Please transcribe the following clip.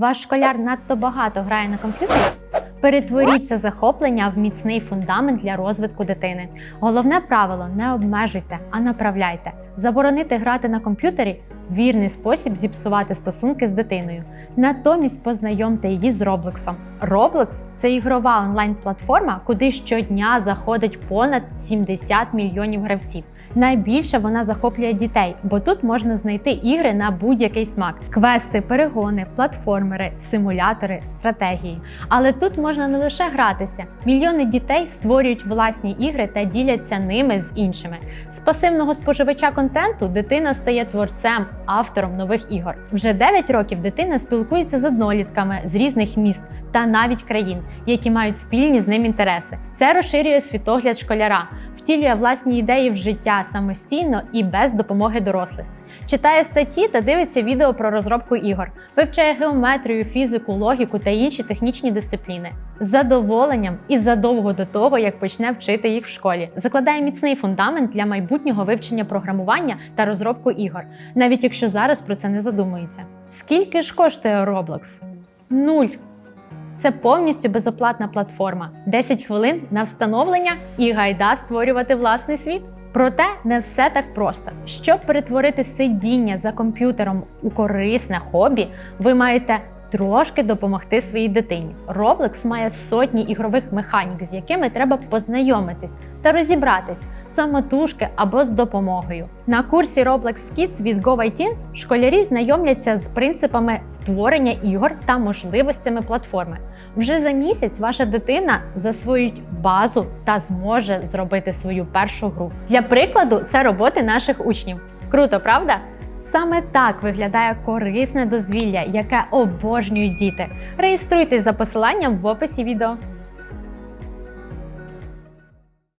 Ваш школяр надто багато грає на комп'ютері? Перетворіть це захоплення в міцний фундамент для розвитку дитини. Головне правило не обмежуйте, а направляйте. Заборонити грати на комп'ютері вірний спосіб зіпсувати стосунки з дитиною. Натомість познайомте її з Роблексом. Roblox – це ігрова онлайн-платформа, куди щодня заходить понад 70 мільйонів гравців. Найбільше вона захоплює дітей, бо тут можна знайти ігри на будь-який смак: квести, перегони, платформери, симулятори, стратегії. Але тут можна не лише гратися. Мільйони дітей створюють власні ігри та діляться ними з іншими. З пасивного споживача контенту дитина стає творцем, автором нових ігор. Вже 9 років дитина спілкується з однолітками з різних міст та навіть країн, які мають спільні з ним інтереси. Це розширює світогляд школяра, втілює власні ідеї в життя самостійно і без допомоги дорослих. Читає статті та дивиться відео про розробку ігор, вивчає геометрію, фізику, логіку та інші технічні дисципліни. З задоволенням і задовго до того, як почне вчити їх в школі, закладає міцний фундамент для майбутнього вивчення програмування та розробку ігор, навіть якщо зараз про це не задумується. Скільки ж коштує Roblox? Нуль. Це повністю безоплатна платформа. 10 хвилин на встановлення і гайда створювати власний світ. Проте не все так просто. Щоб перетворити сидіння за комп'ютером у корисне хобі, ви маєте трошки допомогти своїй дитині. Roblox має сотні ігрових механік, з якими треба познайомитись та розібратись самотужки або з допомогою. На курсі Roblox Kids від GoVITeens школярі знайомляться з принципами створення ігор та можливостями платформи. Вже за місяць ваша дитина засвоїть базу та зможе зробити свою першу гру. Для прикладу, це роботи наших учнів. Круто, правда? Саме так виглядає корисне дозвілля, яке обожнюють діти. Реєструйтесь за посиланням в описі відео.